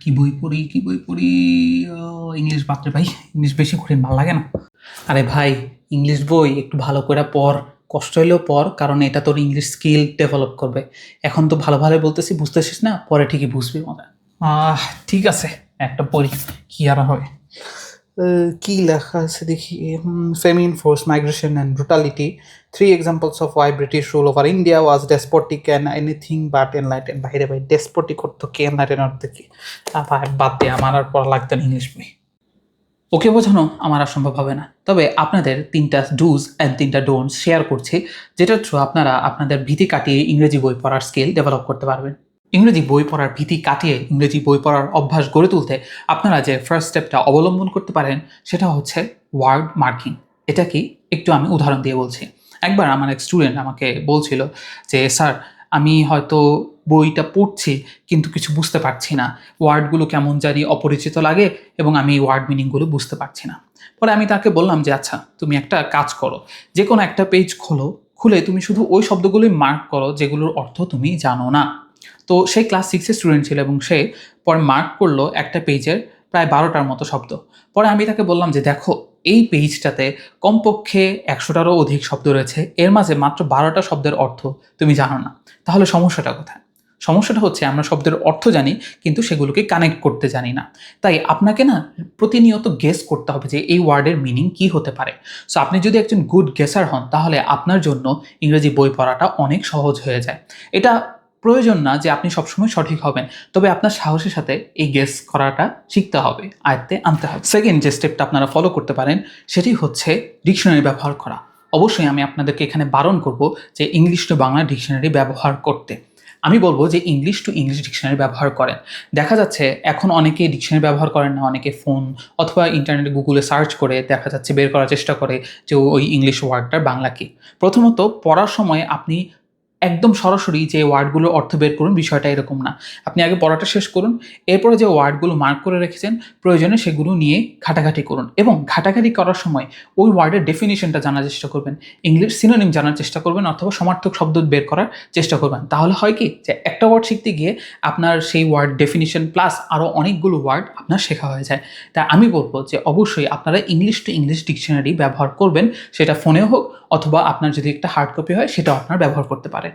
কি বই পড়ি, কি বই পড়ি? ইংলিশ বাপরে ভাই, ইংলিশ বেশি করে ভালো লাগে না। আরে ভাই, ইংলিশ বই একটু ভালো করে পড়, কষ্ট হলেও পর কারণ এটা তোর ইংলিশ স্কিল ডেভেলপ করবে। এখন তো ভালো ভালো বলতেছি, বুঝতেছিস না? পরে ঠিকই বুঝবি মজা। ঠিক আছে, একটা পড়ি, কি আর হবে কি লেখা আছে দেখি? Famine force migration and brutality three examples of why British rule over India was despotic and anything but an enlighten বাইরে ভাই ডেসপোটিক করতো কে? এনলাইটেন অর্থ কি? বাদ দিয়ে আমার আর পড়া লাগতো না ইংলিশ বই। ওকে বোঝানো আমার আর সম্ভব হবে না। তবে আপনাদের তিনটা ডুজ অ্যান্ড তিনটা ডোন্টস শেয়ার করছি, যেটার থ্রু আপনারা আপনাদের ভীতি কাটিয়ে ইংরেজি বই পড়ার স্কিল ডেভেলপ করতে পারবেন। ইংরেজি বই পড়ার ভীতি কাটিয়ে ইংরেজি বই পড়ার অভ্যাস গড়ে তুলতে আপনারা যে ফার্স্ট স্টেপটা অবলম্বন করতে পারেন, সেটা হচ্ছে ওয়ার্ড মার্কিং এটা কি? একটু আমি উদাহরণ দিয়ে বলছি। একবার আমার এক স্টুডেন্ট আমাকে বলছিল যে, স্যার, আমি হয়তো বইটা পড়ছি, কিন্তু কিছু বুঝতে পারছি না। ওয়ার্ডগুলো কেমন জানি অপরিচিত লাগে এবং আমি ওয়ার্ড মিনিংগুলো বুঝতে পারছি না। পরে আমি তাকে বললাম যে আচ্ছা তুমি একটা কাজ করো। যে কোনো একটা পেজ খোলো। খুলে তুমি শুধু ওই শব্দগুলোই মার্ক করো, যেগুলোর অর্থ তুমি জানো না। তো সে ক্লাস সিক্সের স্টুডেন্ট ছিল এবং সে পরে মার্ক করল একটা পেজের প্রায় বারোটার মতো শব্দ। পরে আমি তাকে বললাম যে, দেখো, এই পেজটাতে কমপক্ষে একশোটারও অধিক শব্দ রয়েছে। এর মাঝে মাত্র বারোটা শব্দের অর্থ তুমি জানো না। তাহলে সমস্যাটা কোথায়? সমস্যাটা হচ্ছে, আমরা শব্দের অর্থ জানি, কিন্তু সেগুলোকে কানেক্ট করতে জানি না। তাই আপনাকে না প্রতিনিয়ত গেস করতে হবে যে এই ওয়ার্ডের মিনিং কি হতে পারে। সো আপনি যদি একজন গুড গেসার হন, তাহলে আপনার জন্য ইংরেজি বই পড়াটা অনেক সহজ হয়ে যায়। এটা প্রয়োজন না যে আপনি সবসময় সঠিক হবেন। তবে আপনার সাহসের সাথে এই গেস করাটা শিখতে হবে, আয়ত্তে আনতে হবে। সেকেন্ড যে স্টেপটা আপনারা ফলো করতে পারেন, সেটি হচ্ছে ডিকশনারি ব্যবহার করা। অবশ্যই আমি আপনাদেরকে এখানে বারণ করব যে ইংলিশ টু বাংলা ডিকশনারি ব্যবহার করতে। আমি বলব যে ইংলিশ টু ইংলিশ ডিকশনারি ব্যবহার করেন। দেখা যাচ্ছে এখন অনেকে ডিকশনারি ব্যবহার করেন না, অনেকে ফোন অথবা ইন্টারনেটে গুগলে সার্চ করে দেখা যাচ্ছে বের করার চেষ্টা করে যে ওই ইংলিশ ওয়ার্ডটার বাংলা কি। প্রথমত পড়ার সময় আপনি একদম সরাসরি যে ওয়ার্ডগুলোর অর্থ বের করুন, বিষয়টা এরকম না। আপনি আগে পড়াটা শেষ করুন, এরপরে যে ওয়ার্ডগুলো মার্ক করে রেখেছেন, প্রয়োজনে সেগুলো নিয়ে ঘাটাঘাটি করুন এবং ঘাটাঘাটি করার সময় ওই ওয়ার্ডের ডেফিনিশনটা জানার চেষ্টা করবেন ইংলিশ সিনোনিম জানার চেষ্টা করবেন অথবা সমার্থক শব্দ বের করার চেষ্টা করবেন। তাহলে হয় কি যে একটা ওয়ার্ড শিখতে গিয়ে আপনার সেই ওয়ার্ড ডেফিনিশন প্লাস আরও অনেকগুলো ওয়ার্ড আপনার শেখা হয়ে যায়। তাই আমি বলব যে অবশ্যই আপনারা ইংলিশ টু ইংলিশ ডিকশনারি ব্যবহার করবেন, সেটা ফোনে হোক অথবা আপনার যদি একটা হার্ড কপি হয় সেটাও আপনার ব্যবহার করতে পারেন।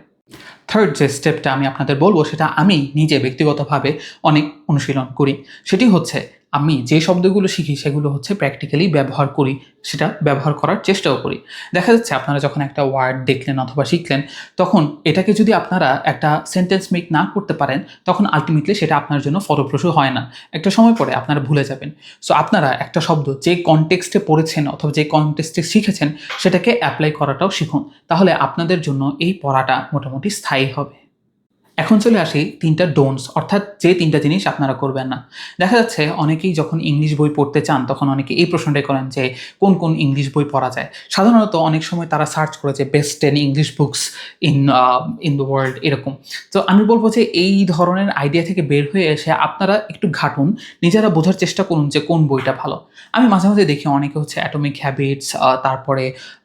থার্ড যে স্টেপটা আমি আপনাদের বলব, সেটা আমি নিজে ব্যক্তিগতভাবে অনেক অনুশীলন করি। সেটি হচ্ছে, আমি যে শব্দগুলো শিখি, সেগুলো হচ্ছে প্র্যাকটিক্যালি ব্যবহার করি, সেটা ব্যবহার করার চেষ্টাও করি। দেখা যাচ্ছে, আপনারা যখন একটা ওয়ার্ড দেখলেন অথবা শিখলেন, তখন এটাকে যদি আপনারা একটা সেন্টেন্স মেক না করতে পারেন, তখন আলটিমেটলি সেটা আপনার জন্য ফলপ্রসূ হয় না। একটা সময় পরে আপনারা ভুলে যাবেন। সো আপনারা একটা শব্দ যে কনটেক্সটে পড়েছেন অথবা যে কনটেক্সটে শিখেছেন, সেটাকে অ্যাপ্লাই করাটাও শিখুন। তাহলে আপনাদের জন্য এই পড়াটা মোটামুটি স্থায়ী হবে। এখন চলে আসি তিনটা ডোনস অর্থাৎ যে তিনটা জিনিস আপনারা করবেন না। দেখা যাচ্ছে অনেকেই যখন ইংলিশ বই পড়তে চান, তখন অনেকে এই প্রশ্নটাই করেন যে কোন কোন ইংলিশ বই পড়া যায়? সাধারণত অনেক সময় তারা সার্চ করে যে best ten English books in in the world এরকম। তো আমি বলব যে এই ধরনের আইডিয়া থেকে বের হয়ে এসে আপনারা একটু ঘাটুন, নিজেরা বোঝার চেষ্টা করুন যে কোন বইটা ভালো। আমি মাঝে মাঝে দেখি অনেকে হচ্ছে অ্যাটমিক হ্যাবিটস তারপরে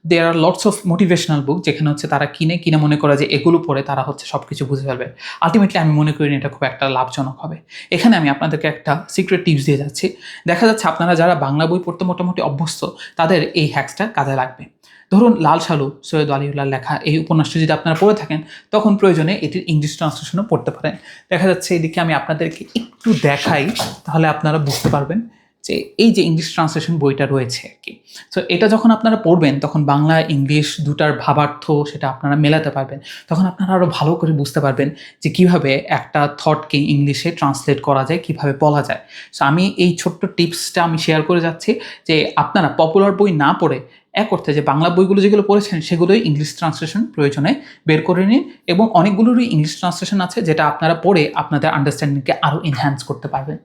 there are lots of motivational book যেখানে হচ্ছে তারা কিনে কিনে মনে করে যে এগুলো পড়ে তারা হচ্ছে সব কিছু বুঝে ফেলবে। আলটিমেটলি আমি মনে করি এটা খুব একটা লাভজনক হবে। এখানে আমি আপনাদেরকে একটা সিক্রেট টিপস দিয়ে যাচ্ছি। দেখা যাচ্ছে আপনারা যারা বাংলা বই পড়তে মোটামুটি অভ্যস্ত, তাদের এই হ্যাক্সটা কাজে লাগবে। ধরুন, লাল সালু সৈয়দ আলিউল্লাহ লেখা, এই উপন্যাসটি যদি আপনারা পড়ে থাকেন, তখন প্রয়োজনে এটির ইংলিশ ট্রান্সলেশনও পড়তে পারেন। দেখা যাচ্ছে এদিকে আমি আপনাদেরকে একটু দেখাই, তাহলে আপনারা বুঝতে পারবেন যে এই যে ইংলিশ ট্রান্সলেশন বইটা রয়েছে আর কি সো এটা যখন আপনারা পড়বেন, তখন বাংলা ইংলিশ দুটার ভাবার্থ সেটা আপনারা মেলাতে পারবেন। তখন আপনারা আরও ভালো করে বুঝতে পারবেন যে কীভাবে একটা থটকে ইংলিশে ট্রান্সলেট করা যায়, কীভাবে বলা যায়। সো আমি এই ছোট্ট টিপসটা আমি শেয়ার করে যাচ্ছি যে আপনারা পপুলার বই না পড়ে, এক অর্থে যে বাংলা বইগুলো যেগুলো পড়েছেন, সেগুলোই ইংলিশ ট্রান্সলেশন প্রয়োজনে বের করে নিন এবং অনেকগুলোরই ইংলিশ ট্রান্সলেশন আছে যেটা আপনারা পড়ে আপনাদের আন্ডারস্ট্যান্ডিংকে আরও এনহ্যান্স করতে পারবেন।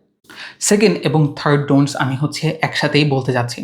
সেকেন্ড এবং থার্ড ডোন্টস আমি হচ্ছে একসাথেই বলতে যাচ্ছি।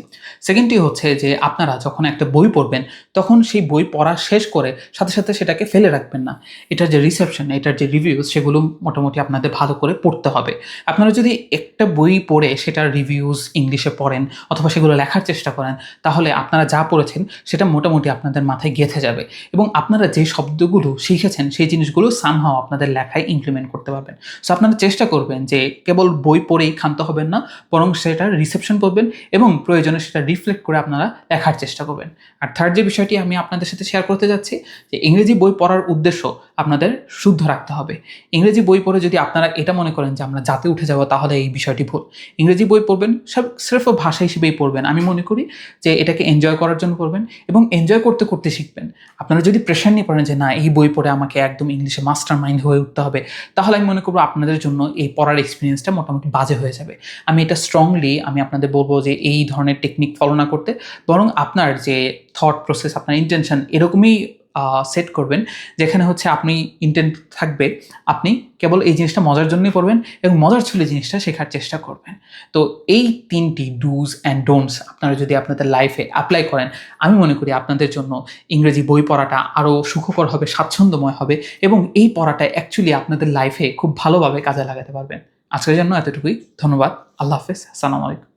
সেকেন্ডটি হচ্ছে যে আপনারা যখন একটা বই পড়বেন, তখন সেই বই পড়া শেষ করে সাথে সাথে সেটাকে ফেলে রাখবেন না। এটার যে রিসেপশন এটার যে রিভিউ সেগুলো মোটামুটি আপনাদের ভালো করে পড়তে হবে। আপনারা যদি একটা বই পড়ে সেটার রিভিউজ ইংলিশে পড়েন অথবা সেগুলো লেখার চেষ্টা করেন, তাহলে আপনারা যা পড়েছেন সেটা মোটামুটি আপনাদের মাথায় গেঁথে যাবে এবং আপনারা যে শব্দগুলো শিখেছেন, সেই জিনিসগুলো সামহাও আপনাদের লেখায় ইমপ্লিমেন্ট করতে পারবেন। সো আপনারা চেষ্টা করবেন যে কেবল বই পড়েই ক্ষান্ত হবেন না, বরং সেটার রিসেপশন করবেন এবং প্রয়োজনে সেটা রিফ্লেক্ট করে আপনারা লেখার চেষ্টা করবেন। আর থার্ড যে বিষয়টি আমি আপনাদের সাথে শেয়ার করতে যাচ্ছি, যে ইংরেজি বই পড়ার উদ্দেশ্য আপনাদের শুদ্ধ রাখতে হবে। ইংরেজি বই পড়ে যদি আপনারা এটা মনে করেন যে আমরা জাতে উঠে যাব তাহলে এই বিষয়টি ভুল। ইংরেজি বই পড়বেন, সব স্রেফ ভাষা হিসেবেই পড়বেন। আমি মনে করি যে এটাকে এনজয় করার জন্য পড়বেন এবং এনজয় করতে করতে শিখবেন। আপনারা যদি প্রেশার নিয়ে পড়েন যে না, এই বই পড়ে আমাকে একদম ইংলিশে মাস্টার মাইন্ড হয়ে উঠতে হবে, তাহলে আমি মনে করব আপনাদের জন্য এই পড়ার এক্সপিরিয়েন্সটা মোটামুটি বাজে হয়ে যাবে। আমি এটা স্ট্রংলি আমি আপনাদের বলব যে এই ধরনের টেকনিক ফলো না করতে, বরং আপনার যে থট প্রসেস আপনার ইন্টেনশন এরকমই সেট করবেন, যেখানে হচ্ছে আপনি ইন্টেন্ট থাকবে, আপনি কেবল এই জিনিসটা মজার জন্যই পড়বেন এবং মজার ছিল জিনিসটা শেখার চেষ্টা করবেন। তো এই তিনটি ডুজ অ্যান্ড ডোন্টস আপনারা যদি আপনাদের লাইফে অ্যাপ্লাই করেন, আমি মনে করি আপনাদের জন্য ইংরেজি বই পড়াটা আরও সুখকর হবে, স্বাচ্ছন্দ্যময় হবে এবং এই পড়াটা অ্যাকচুয়ালি আপনাদের লাইফে খুব ভালোভাবে কাজে লাগাতে পারবেন। আজকের জন্য এতটুকুই। ধন্যবাদ। আল্লাহ হাফেজ। আসসালামু আলাইকুম।